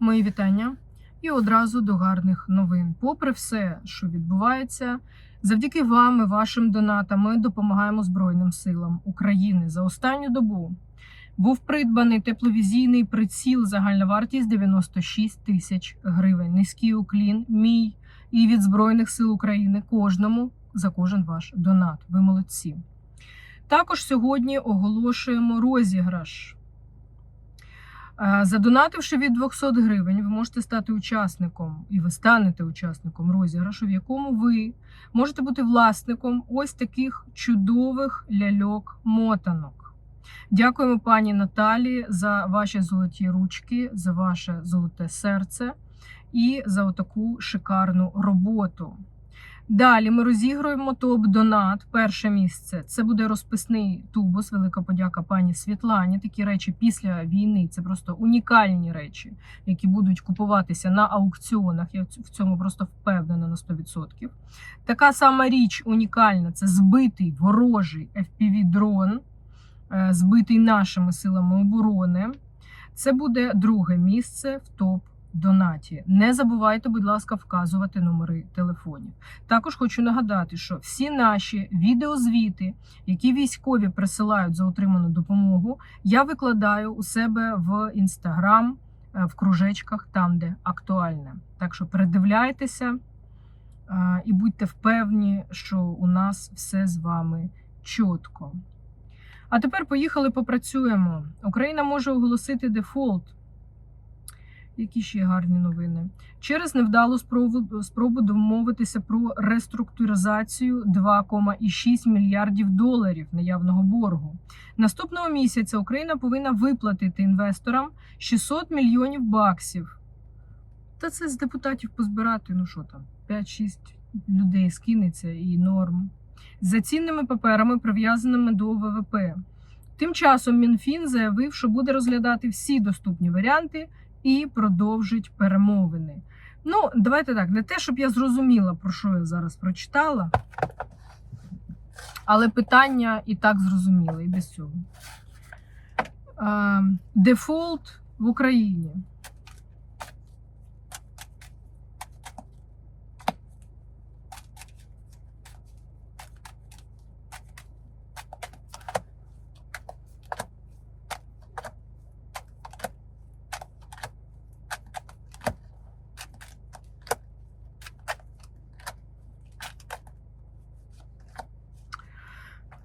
Мої вітання. І одразу до гарних новин. Попри все, що відбувається, завдяки вам і вашим донатам ми допомагаємо Збройним силам України за останню добу. Був придбаний тепловізійний приціл, загальна вартість 96 тисяч гривень. Низький уклін, мій і від Збройних сил України кожному за кожен ваш донат. Ви молодці. Також сьогодні оголошуємо розіграш. Задонативши від 200 гривень, ви можете стати учасником, і ви станете учасником розіграшу, в якому ви можете бути власником ось таких чудових ляльок-мотанок. Дякуємо пані Наталі за ваші золоті ручки, за ваше золоте серце і за отаку шикарну роботу. Далі ми розігруємо топ-донат. Перше місце це буде розписний тубус. Велика подяка пані Світлані. Такі речі після війни це просто унікальні речі, які будуть купуватися на аукціонах. Я в цьому просто впевнена на 100%. Така сама річ унікальна це збитий ворожий FPV-дрон, е, збитий нашими силами оборони. Це буде друге місце в топ донаті. Не забувайте, будь ласка, вказувати номери телефонів. Також хочу нагадати, що всі наші відеозвіти, які військові присилають за отриману допомогу, я викладаю у себе в інстаграм е, в кружечках, там, де актуальне. Так що передивляйтеся е, і будьте впевні, що у нас все з вами чітко. А тепер поїхали попрацюємо. Україна може оголосити дефолт. Які ще гарні новини. Через невдалу спробу, спробу домовитися про реструктуризацію 2,6 мільярдів доларів наявного боргу. Наступного місяця Україна повинна виплатити інвесторам 600 мільйонів баксів. Та це з депутатів позбирати, ну що там, 5-6 людей скинеться і норм. За цінними паперами, прив'язаними до ВВП. Тим часом Мінфін заявив, що буде розглядати всі доступні варіанти і продовжить перемовини. Ну, давайте так, не те, щоб я зрозуміла, про що я зараз прочитала, але питання і так зрозуміло, і без цього. Е, Дефолт в Україні.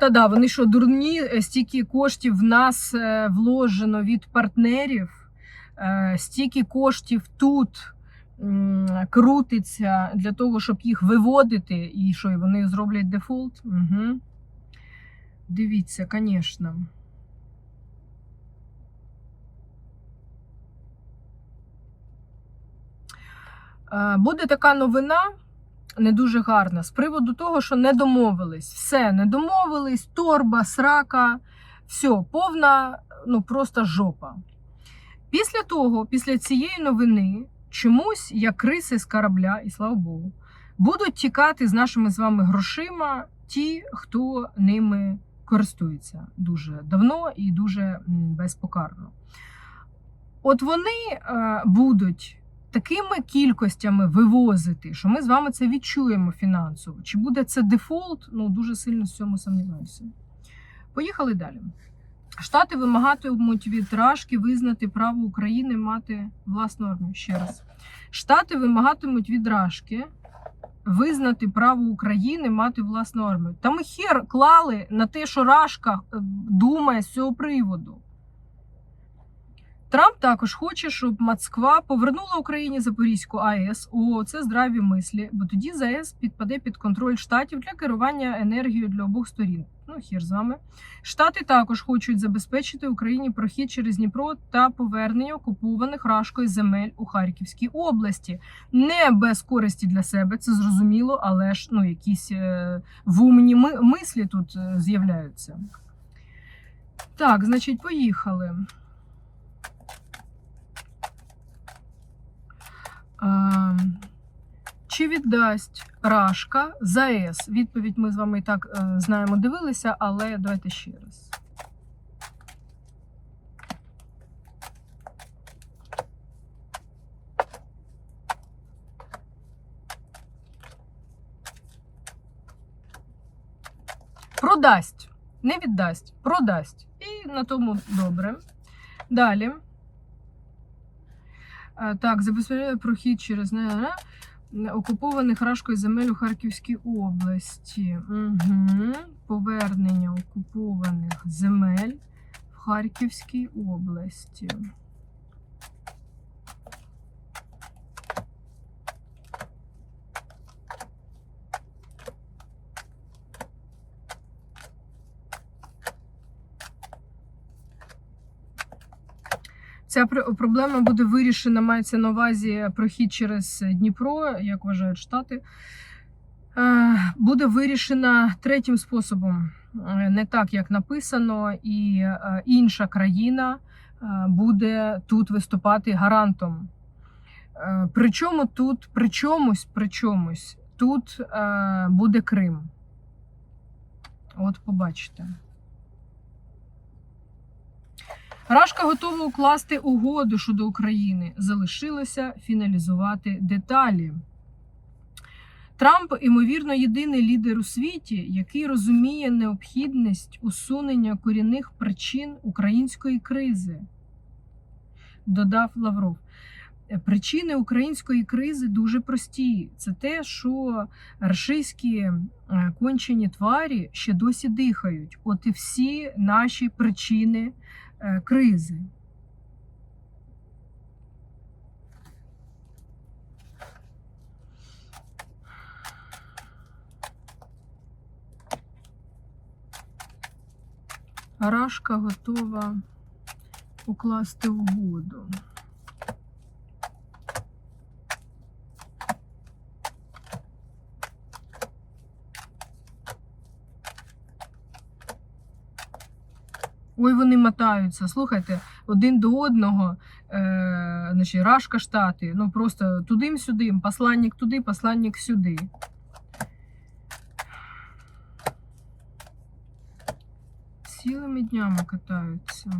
Та да, вони що, дурні, Е, стільки коштів в нас е, вложено від партнерів, е, стільки коштів тут крутиться для того, щоб їх виводити, і що, і вони зроблять дефолт? Угу. Дивіться, звісно. Буде така новина не дуже гарна з приводу того, що не домовились. Все, не домовились, торба, срака, все, повна, ну просто жопа. Після того, після цієї новини, чомусь, як криси з корабля, і слава Богу, будуть тікати з нашими з вами грошима ті, хто ними користується дуже давно і дуже безпокарно. От вони е, будуть такими кількостями вивозити, що ми з вами це відчуємо фінансово. Чи буде це дефолт? Ну дуже сильно в цьому сумніваюся. Поїхали далі. Штати вимагатимуть від Рашки визнати право України мати власну армію. Ще раз. Штати вимагатимуть від Рашки визнати право України мати власну армію. Та ми хер клали на те, що Рашка е, думає з цього приводу. Трамп також хоче, щоб Москва повернула Україні Запорізьку АЕС. О, це здраві мислі, бо тоді ЗАЕС підпаде під контроль штатів для керування енергією для обох сторін. Ну, хір з вами. Штати також хочуть забезпечити Україні прохід через Дніпро та повернення окупованих рашкою земель у Харківській області. Не без користі для себе, це зрозуміло, але ж ну, якісь е, вумні ми- мислі тут е, з'являються. Так, значить, поїхали. Ем, чи віддасть Рашка за ЗАЕС? Відповідь ми з вами і так е, знаємо, дивилися, але давайте ще раз. Продасть, не віддасть, продасть. І на тому добре. Далі. Так, забезпечує прохід через не, не, окупованих Рашкою земель у Харківській області. Угу. Повернення окупованих земель в Харківській області. Ця проблема буде вирішена, мається на увазі прохід через Дніпро, як вважають штати. Е, Буде вирішена третім способом, Е, не так, як написано, і е, інша країна буде тут виступати гарантом. Причому тут, при чомусь, при чомусь, тут буде Крим. От побачите. Рашка готова укласти угоду щодо України. Залишилося фіналізувати деталі. Трамп, ймовірно, єдиний лідер у світі, який розуміє необхідність усунення корінних причин української кризи, додав Лавров. Причини української кризи дуже прості. Це те, що рашистські е, кончені тварі ще досі дихають. От і всі наші причини кризи. Рашка готова укласти угоду. Ой, вони мотаються. Слухайте, один до одного, е, значить, Рашка штати. Ну просто туди-сюди, посланник туди, посланник сюди. Цілими днями катаються.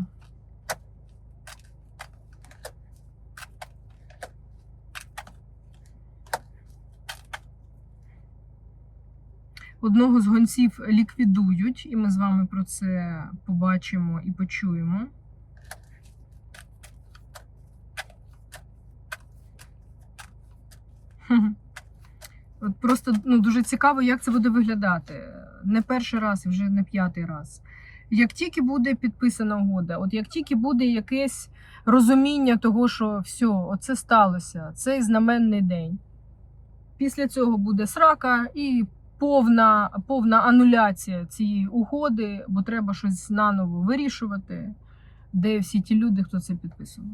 Одного з гонців ліквідують, і ми з вами про це побачимо і почуємо. От просто ну, дуже цікаво, як це буде виглядати. Не перший раз і вже не п'ятий раз. Як тільки буде підписана угода, от як тільки буде якесь розуміння того, що все, оце сталося, цей знаменний день. Після цього буде срака і повна, повна ануляція цієї угоди, бо треба щось наново вирішувати, де всі ті люди, хто це підписував.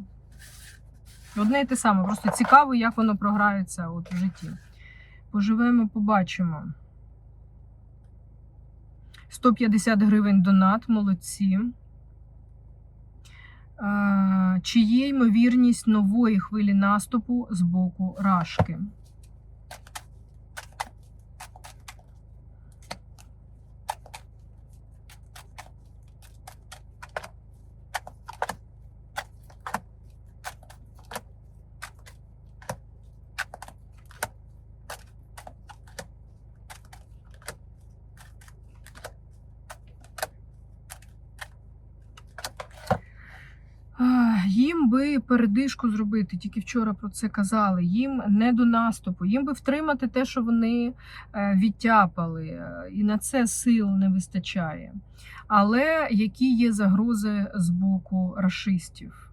Одне і те саме, просто цікаво, як воно програється от в житті. Поживемо, побачимо. 150 гривень донат, молодці. А, Чи є ймовірність нової хвилі наступу з боку Рашки? Їм би передишку зробити, тільки вчора про це казали. Їм не до наступу, їм би втримати те, що вони е, відтяпали, е, і на це сил не вистачає. Але які є загрози з боку рашистів?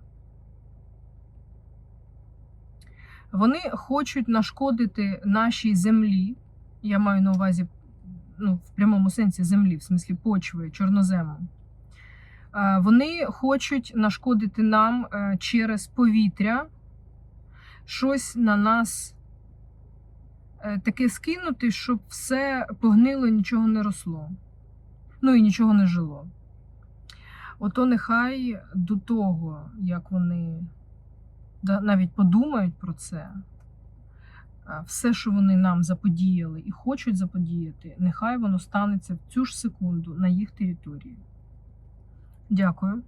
Вони хочуть нашкодити нашій землі. Я маю на увазі ну, в прямому сенсі землі, в смислі почви, чорнозему. Е, Вони хочуть нашкодити нам е, через повітря, щось на нас е, таке скинути, щоб все погнило, нічого не росло. Ну і нічого не жило. Ото нехай до того, як вони навіть подумають про це, все, що вони нам заподіяли і хочуть заподіяти, нехай воно станеться в цю ж секунду на їх території. Дякую.